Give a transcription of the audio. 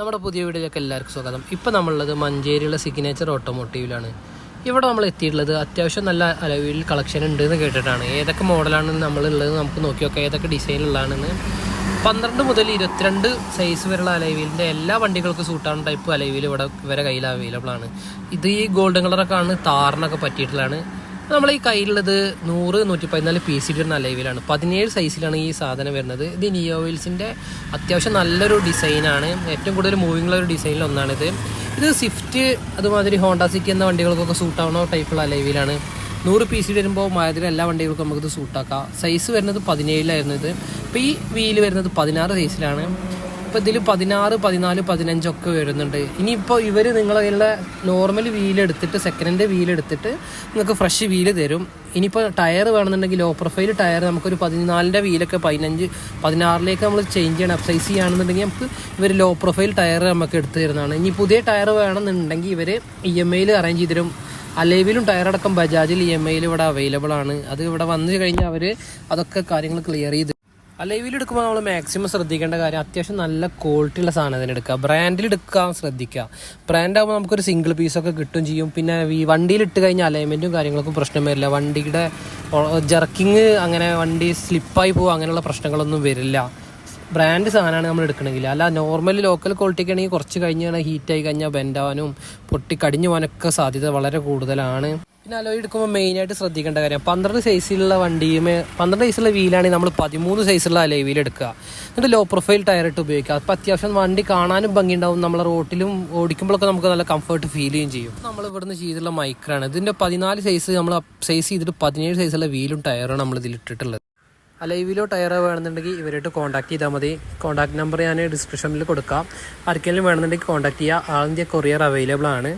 നമ്മുടെ പുതിയ വീഡിയോയിലേക്ക് എല്ലാവർക്കും സ്വാഗതം. ഇപ്പോൾ നമ്മളുള്ളത് മഞ്ചേരിയുള്ള സിഗ്നേച്ചർ ഓട്ടോമോട്ടീവിലാണ് ഇവിടെ നമ്മൾ എത്തിയിട്ടുള്ളത് അത്യാവശ്യം നല്ല അലവിൽ കളക്ഷൻ ഉണ്ട് എന്ന് കേട്ടിട്ടാണ്. ഏതൊക്കെ മോഡലാണെന്ന് നമ്മളുള്ളത് നമുക്ക് നോക്കി നോക്കാം ഏതൊക്കെ ഡിസൈനിലുള്ളതാണെന്ന് പന്ത്രണ്ട് മുതൽ ഇരുപത്തിരണ്ട് സൈസ് വരെയുള്ള അലവിലിന്റെ എല്ലാ വണ്ടികൾക്കും സൂട്ടാവുന്ന ടൈപ്പ് അലവിൽ ഇവിടെ ഇവരെ കയ്യിൽ അവൈലബിൾ ആണ്. ഇത് ഈ ഗോൾഡൻ കളറൊക്കെ ആണ് താറിനൊക്കെ പറ്റിയിട്ടുള്ളതാണ്. നമ്മൾ ഈ കയ്യിലുള്ളത് നൂറ് നൂറ്റി പതിനാല് പി സി വരുന്ന അലൈവിലാണ്. പതിനേഴ് സൈസിലാണ് ഈ സാധനം വരുന്നത്. ഇത് നിയോ വീൽസിന്റെ അത്യാവശ്യം നല്ലൊരു ഡിസൈനാണ്. ഏറ്റവും കൂടുതൽ മൂവിംഗ് ഉള്ള ഒരു ഡിസൈനിൽ ഒന്നാണിത്. ഇത് സ്വിഫ്റ്റ് അതുമാതിരി ഹോണ്ട സിറ്റി എന്ന വണ്ടികൾക്കൊക്കെ സൂട്ടാവണോ ടൈപ്പുള്ള അലൈവിലാണ്. നൂറ് പി സി വരുമ്പോൾ മാതിരി എല്ലാ വണ്ടികൾക്കും നമുക്കിത് സൂട്ടാക്കാം സൈസ് വരുന്നത് പതിനേഴിലായിരുന്നു ഇത്. ഇപ്പോൾ ഈ വീൽ വരുന്നത് പതിനാറ് സൈസിലാണ് ഇപ്പോൾ ഇതിൽ പതിനാറ് പതിനാല് പതിനഞ്ചൊക്കെ വരുന്നുണ്ട്. ഇനിയിപ്പോൾ ഇവർ നിങ്ങളെ കയ്യിലുള്ള നോർമൽ വീൽ എടുത്തിട്ട് സെക്കൻഡ് ഹാൻഡ് വീൽ എടുത്തിട്ട് നിങ്ങൾക്ക് ഫ്രഷ് വീൽ തരും. ഇനിയിപ്പോൾ ടയർ വേണമെന്നുണ്ടെങ്കിൽ ലോ പ്രൊഫൈൽ ടയർ നമുക്കൊരു പതിനാലിന്റെ വീലൊക്കെ പതിനഞ്ച് പതിനാറിലേക്ക് നമ്മൾ ചേഞ്ച് ചെയ്യണം അപ്സൈസ് ചെയ്യുകയാണെന്നുണ്ടെങ്കിൽ നമുക്ക് ഇവർ ലോ പ്രൊഫൈൽ ടയർ നമുക്ക് എടുത്തു തരുന്നതാണ്. ഇനി പുതിയ ടയർ വേണമെന്നുണ്ടെങ്കിൽ ഇവർ ഇ എം ഐയിൽ അറേഞ്ച് ചെയ്ത് തരും. അലേവിലും ടയറടക്കം ബജാജിൽ ഇ എം ഐയിൽ ഇവിടെ അവൈലബിൾ ആണ്. അത് ഇവിടെ വന്നു കഴിഞ്ഞാൽ അവർ അതൊക്കെ കാര്യങ്ങൾ ക്ലിയർ ചെയ്ത് അലൈവിൽ എടുക്കുമ്പോൾ നമ്മൾ മാക്സിമം ശ്രദ്ധിക്കേണ്ട കാര്യം അത്യാവശ്യം നല്ല ക്വാളിറ്റി ഉള്ള സാധനം തന്നെ എടുക്കുക ബ്രാൻഡിൽ എടുക്കാൻ ശ്രദ്ധിക്കുക. ബ്രാൻഡ് ആകുമ്പോൾ നമുക്കൊരു സിംഗിൾ പീസൊക്കെ കിട്ടും ചെയ്യും. പിന്നെ ഈ വണ്ടിയിൽ ഇട്ട് കഴിഞ്ഞാൽ അലൈൻമെന്റും കാര്യങ്ങൾക്കും പ്രശ്നം വരില്ല. വണ്ടിയുടെ ജർക്കിങ് അങ്ങനെ വണ്ടി സ്ലിപ്പായി പോകുക അങ്ങനെയുള്ള പ്രശ്നങ്ങളൊന്നും വരില്ല. ബ്രാൻഡ് സാധനമാണ് നമ്മൾ എടുക്കണമെങ്കിൽ. അല്ല നോർമൽ ലോക്കൽ ക്വാളിറ്റിക്ക് ആണെങ്കിൽ കുറച്ച് കഴിഞ്ഞാൽ ഹീറ്റായി കഴിഞ്ഞാൽ ബെൻഡാവാനും പൊട്ടി കടിഞ്ഞു പോകാനൊക്കെ സാധ്യത വളരെ കൂടുതലാണ്. അലോയ് എടുക്കുമ്പോൾ മെയിനായിട്ട് ശ്രദ്ധിക്കേണ്ട കാര്യം പന്ത്രണ്ട് സൈസിലുള്ള വണ്ടിയുമേ പന്ത്രണ്ട് സൈസുള്ള വീലാണെങ്കിൽ നമ്മൾ പതിമൂന്ന് സൈസുള്ള അലോയ് വീൽ എടുക്കുക. എന്നിട്ട് ലോ പ്രൊഫൈൽ ടയർ ഇട്ട് ഉപയോഗിക്കുക. അപ്പോൾ അത്യാവശ്യം വണ്ടി കാണാനും ഭംഗിയുണ്ടാവും. നമ്മളെ റോട്ടിലും ഓടിക്കുമ്പോഴൊക്കെ നമുക്ക് നല്ല കംഫർട്ട് ഫീൽ ചെയ്യും ചെയ്യും. നമ്മൾ ഇവിടുന്ന് ചെയ്തിട്ടുള്ള മൈക്രാണ് ഇതിന്റെ പതിനാല് സൈസ് നമ്മൾ സൈസ് ചെയ്തിട്ട് പതിനേഴ് സൈസുള്ള വീലും ടയറും നമ്മൾ ഇതിൽ ഇട്ടിട്ടുള്ളത്. അലൈവിലോ ടയറോ വേണമെന്നുണ്ടെങ്കിൽ ഇവരായിട്ട് കോൺടാക്ട് ചെയ്താൽ മതി. കോൺടാക്ട് നമ്പർ ഞാൻ ഡിസ്ക്രിപ്ഷനിൽ കൊടുക്കാം. ആർക്കെങ്കിലും വേണമെന്നുണ്ടെങ്കിൽ കോൺടാക്ട് ചെയ്യുക. ഇന്ത്യ കൊറിയർ അവൈലബിൾ ആണ്.